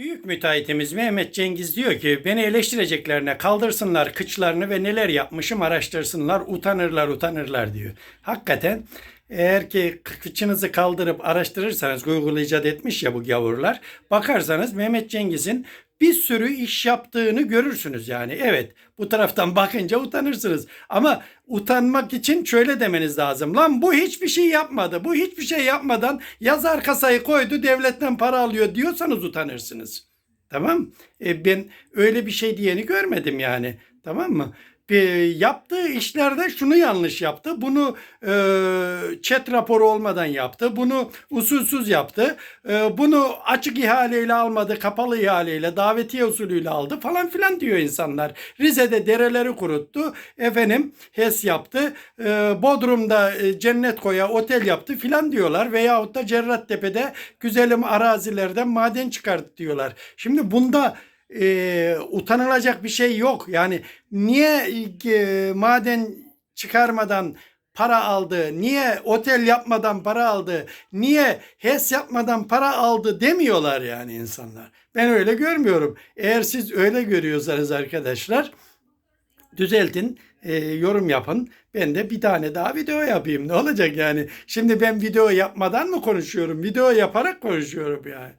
Büyük müteahhitimiz Mehmet Cengiz diyor ki beni eleştireceklerine kaldırsınlar kıçlarını ve neler yapmışım araştırsınlar utanırlar utanırlar diyor. Hakikaten eğer ki kıçınızı kaldırıp araştırırsanız Google icat etmiş ya bu gavurlar bakarsanız Mehmet Cengiz'in bir sürü iş yaptığını görürsünüz yani. Evet bu taraftan bakınca utanırsınız. Ama utanmak için şöyle demeniz lazım. Lan bu hiçbir şey yapmadı. Bu hiçbir şey yapmadan yazar kasayı koydu devletten para alıyor diyorsanız utanırsınız. Tamam? E, ben öyle bir şey diyeni görmedim yani. Tamam mı? Bir, yaptığı işlerde şunu yanlış yaptı. Bunu e, chat raporu olmadan yaptı. Bunu usulsüz yaptı. E, bunu açık ihaleyle almadı. Kapalı ihaleyle, davetiye usulüyle aldı falan filan diyor insanlar. Rize'de dereleri kuruttu. Efendim HES yaptı. E, Bodrum'da e, cennet koya otel yaptı filan diyorlar. Veyahut da Cerrahtepe'de güzelim arazilerden maden çıkarttı diyorlar. Şimdi bunda e, utanılacak bir şey yok. Yani niye e, maden çıkarmadan para aldı, niye otel yapmadan para aldı, niye HES yapmadan para aldı demiyorlar yani insanlar. Ben öyle görmüyorum. Eğer siz öyle görüyorsanız arkadaşlar düzeltin, e, yorum yapın. Ben de bir tane daha video yapayım. Ne olacak yani? Şimdi ben video yapmadan mı konuşuyorum? Video yaparak konuşuyorum yani.